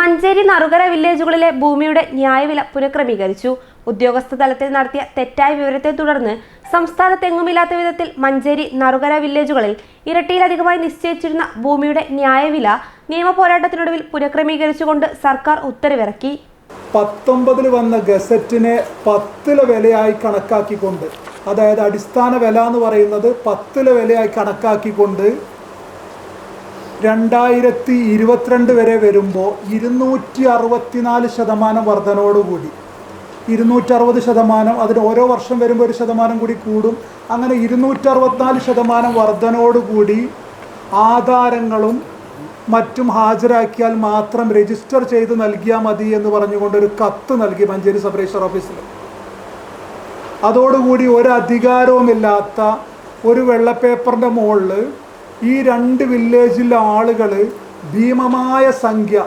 Manjeri Narukara വില്ലേജുകളിലെ ഭൂമിയുടെ ന്യായവില പുനഃക്രമീകരിച്ചു. ഉദ്യോഗസ്ഥ തലത്തിൽ നടത്തിയ തെറ്റായ വിവരത്തെ തുടർന്ന് സംസ്ഥാനത്തെങ്ങുമില്ലാത്ത വിധത്തിൽ മഞ്ചേരി നറുകര വില്ലേജുകളിൽ ഇരട്ടിയിലധികമായി നിശ്ചയിച്ചിരുന്ന ഭൂമിയുടെ ന്യായവില നിയമ പോരാട്ടത്തിനൊടുവിൽ പുനഃക്രമീകരിച്ചുകൊണ്ട് സർക്കാർ ഉത്തരവിറക്കി. പത്തൊമ്പതിൽ വന്ന ഗസറ്റിനെ പത്തിലെ വിലയായി കണക്കാക്കിക്കൊണ്ട് അതായത് അടിസ്ഥാന വില എന്ന് പറയുന്നത് പത്തിലെ വിലയായി കണക്കാക്കിക്കൊണ്ട് രണ്ടായിരത്തി ഇരുപത്തിരണ്ട് വരെ വരുമ്പോൾ ഇരുന്നൂറ്റി അറുപത്തിനാല് ശതമാനം വർധനയോടുകൂടി ഇരുന്നൂറ്ററുപത് ശതമാനം അതിന് ഓരോ വർഷം വരുമ്പോൾ ഒരു ശതമാനം കൂടി കൂടും. അങ്ങനെ ഇരുന്നൂറ്ററുപത്തിനാല് ശതമാനം വർധനയോടുകൂടി ആധാരങ്ങളും മറ്റും ഹാജരാക്കിയാൽ മാത്രം രജിസ്റ്റർ ചെയ്ത് നൽകിയാൽ മതി എന്ന് പറഞ്ഞുകൊണ്ട് ഒരു കത്ത് നൽകി മഞ്ചേരി സബ് രജിസ്റ്റർ ഓഫീസിൽ. അതോടുകൂടി ഒരു അധികാരവുമില്ലാത്ത ഒരു വെള്ളപ്പേപ്പറിന്റെ മുകളിൽ ഈ രണ്ട് വില്ലേജിലെ ആളുകൾ ഭീമമായ സംഖ്യ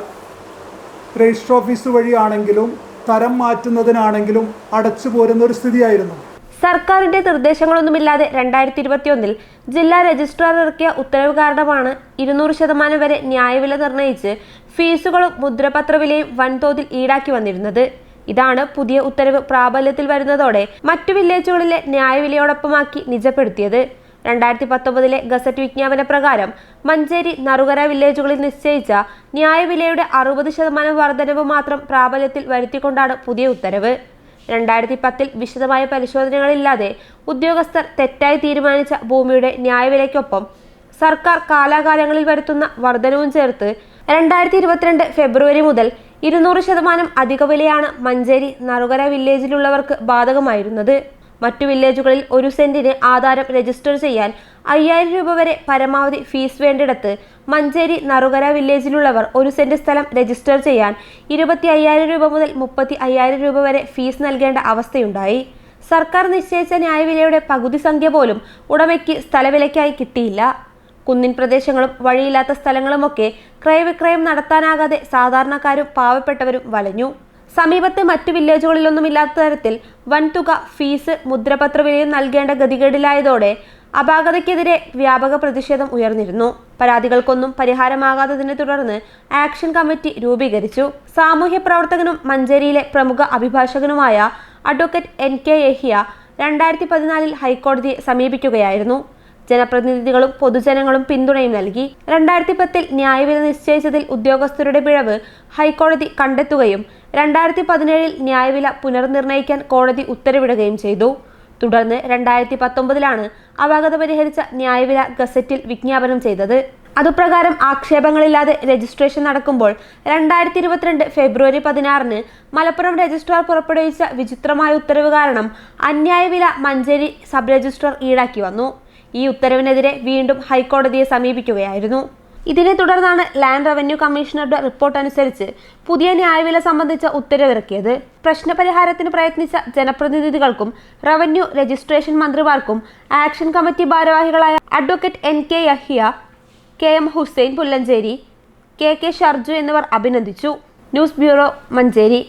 രജിസ്റ്റർ ഓഫീസ് വഴിയാണെങ്കിലും തരം മാറ്റുന്നതിനാണെങ്കിലും അടച്ചു പോരുന്ന ഒരു സ്ഥിതിയായിരുന്നു. സർക്കാരിന്റെ നിർദ്ദേശങ്ങളൊന്നുമില്ലാതെ രണ്ടായിരത്തി ഇരുപത്തിയൊന്നിൽ ജില്ലാ രജിസ്ട്രാർ ഇറക്കിയ ഉത്തരവ് കാരണമാണ് ഇരുന്നൂറ് ശതമാനം വരെ ന്യായവില നിർണയിച്ച് ഫീസുകളും മുദ്രപത്രവിലയും വൻതോതിൽ ഈടാക്കി വന്നിരുന്നത്. ഇതാണ് പുതിയ ഉത്തരവ് പ്രാബല്യത്തിൽ വരുന്നതോടെ മറ്റു വില്ലേജുകളിലെ ന്യായവിലയോടൊപ്പമാക്കി നിജപ്പെടുത്തിയത്. രണ്ടായിരത്തി പത്തൊമ്പതിലെ ഗസറ്റ് വിജ്ഞാപന പ്രകാരം മഞ്ചേരി നറുകര വില്ലേജുകളിൽ നിശ്ചയിച്ച ന്യായവിലയുടെ അറുപത് ശതമാനം വർധനവ് മാത്രം പ്രാബല്യത്തിൽ വരുത്തിക്കൊണ്ടാണ് പുതിയ ഉത്തരവ്. രണ്ടായിരത്തി പത്തിൽ വിശദമായ പരിശോധനകളില്ലാതെ ഉദ്യോഗസ്ഥർ തെറ്റായി തീരുമാനിച്ച ഭൂമിയുടെ ന്യായവിലയ്ക്കൊപ്പം സർക്കാർ കാലാകാലങ്ങളിൽ വരുത്തുന്ന വർധനവും ചേർത്ത് രണ്ടായിരത്തി ഇരുപത്തിരണ്ട് ഫെബ്രുവരി മുതൽ ഇരുന്നൂറ് ശതമാനം അധിക വിലയാണ് മഞ്ചേരി നറുകര വില്ലേജിലുള്ളവർക്ക് ബാധകമായിരുന്നത്. മറ്റു വില്ലേജുകളിൽ ഒരു സെന്റിന് ആധാരം രജിസ്റ്റർ ചെയ്യാൻ അയ്യായിരം രൂപ വരെ പരമാവധി ഫീസ് വേണ്ടിടത്ത് മഞ്ചേരി നറുകര വില്ലേജിലുള്ളവർ ഒരു സെന്റ് സ്ഥലം രജിസ്റ്റർ ചെയ്യാൻ ഇരുപത്തി അയ്യായിരം രൂപ മുതൽ മുപ്പത്തി അയ്യായിരം രൂപ വരെ ഫീസ് നൽകേണ്ട അവസ്ഥയുണ്ടായി. സർക്കാർ നിശ്ചയിച്ച ന്യായവിലയുടെ പകുതി സംഖ്യ പോലും ഉടമയ്ക്ക് സ്ഥലവിലയ്ക്കായി കിട്ടിയില്ല. കുന്നിൻ പ്രദേശങ്ങളും വഴിയില്ലാത്ത സ്ഥലങ്ങളുമൊക്കെ ക്രയവിക്രയം നടത്താനാകാതെ സാധാരണക്കാരും പാവപ്പെട്ടവരും വലഞ്ഞു. സമീപത്തെ മറ്റു വില്ലേജുകളിലൊന്നും ഇല്ലാത്ത തരത്തിൽ വൻതുക ഫീസ് മുദ്രപത്ര വിലയും നൽകേണ്ട ഗതികേടിലായതോടെ അപാകതയ്ക്കെതിരെ വ്യാപക പ്രതിഷേധം ഉയർന്നിരുന്നു. പരാതികൾക്കൊന്നും പരിഹാരമാകാത്തതിനെ തുടർന്ന് ആക്ഷൻ കമ്മിറ്റി രൂപീകരിച്ചു. സാമൂഹ്യ പ്രവർത്തകനും മഞ്ചേരിയിലെ പ്രമുഖ അഭിഭാഷകനുമായ അഡ്വക്കേറ്റ് എൻ കെ യഹിയ രണ്ടായിരത്തി പതിനാലിൽ ഹൈക്കോടതിയെ സമീപിക്കുകയായിരുന്നു. ജനപ്രതിനിധികളും പൊതുജനങ്ങളും പിന്തുണയും നൽകി. രണ്ടായിരത്തി പത്തിൽ ന്യായവില നിശ്ചയിച്ചതിൽ ഉദ്യോഗസ്ഥരുടെ പിഴവ് ഹൈക്കോടതി കണ്ടെത്തുകയും രണ്ടായിരത്തി പതിനേഴിൽ ന്യായവില പുനർനിർണയിക്കാൻ കോടതി ഉത്തരവിടുകയും ചെയ്തു. തുടർന്ന് രണ്ടായിരത്തി പത്തൊമ്പതിലാണ് അപാകത പരിഹരിച്ച ന്യായവില ഗസറ്റിൽ വിജ്ഞാപനം ചെയ്തത്. അതുപ്രകാരം ആക്ഷേപങ്ങളില്ലാതെ രജിസ്ട്രേഷൻ നടക്കുമ്പോൾ രണ്ടായിരത്തി ഇരുപത്തിരണ്ട് ഫെബ്രുവരി പതിനാറിന് മലപ്പുറം രജിസ്ട്രാർ പുറപ്പെടുവിച്ച വിചിത്രമായ ഉത്തരവ് കാരണം അന്യായവില മഞ്ചേരി സബ് രജിസ്ട്രാർ ഈടാക്കി വന്നു. ഈ ഉത്തരവിനെതിരെ വീണ്ടും ഹൈക്കോടതിയെ സമീപിക്കുകയായിരുന്നു. ഇതിനെ തുടർന്നാണ് ലാൻഡ് റവന്യൂ കമ്മീഷണറുടെ റിപ്പോർട്ട് അനുസരിച്ച് പുതിയ ന്യായവില സംബന്ധിച്ച ഉത്തരവിറക്കിയത്. പ്രശ്നപരിഹാരത്തിന് പ്രയത്നിച്ച ജനപ്രതിനിധികൾക്കും റവന്യൂ രജിസ്ട്രേഷൻ മന്ത്രിമാർക്കും ആക്ഷൻ കമ്മിറ്റി ഭാരവാഹികളായ advocate N K Yahiya K M Hussain Pullancheri K K Sharju എന്നിവർ അഭിനന്ദിച്ചു. News bureau Manjeri.